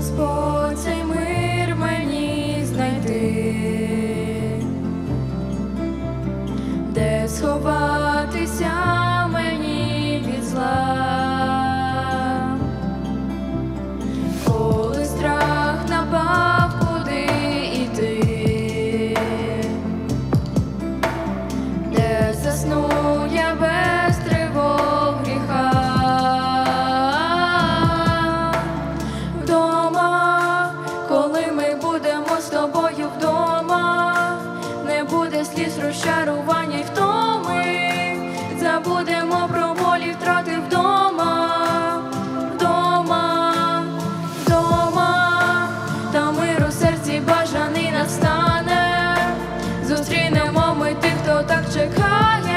was born. Забудемо про болі втрати вдома, вдома, вдома, та мир у серці бажаний настане. Зустрінемо ми тих, хто так чекає,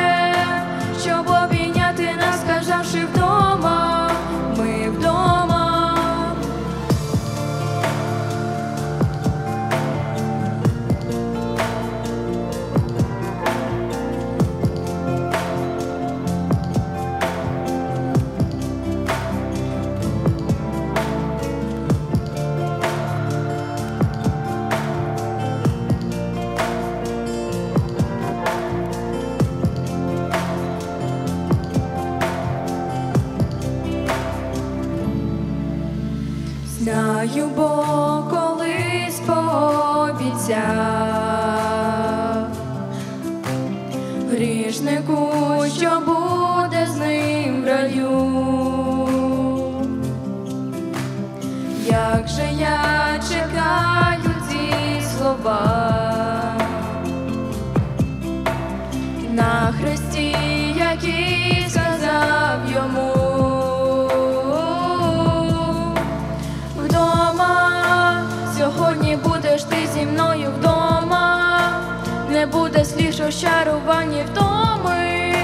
Знаю, бо колись пообіцяв грішнику, що буде з ним в раю. Як же я чекаю ці слова мною вдома, не буде сліз розчарувань і втоми,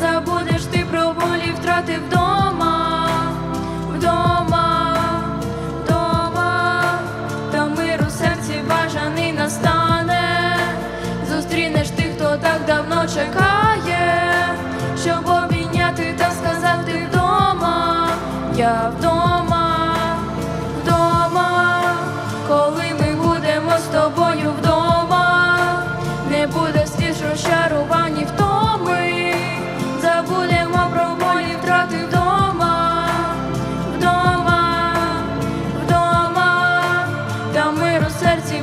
забудеш ти про болі втрати вдома, вдома, вдома, та мир у серці бажаний настане, зустрінеш тих, хто так давно чекає, щоб обійняти та сказати вдома, я вдома,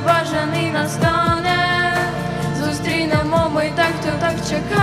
бажаний настане, зустрінемо ми так, хто так чекає.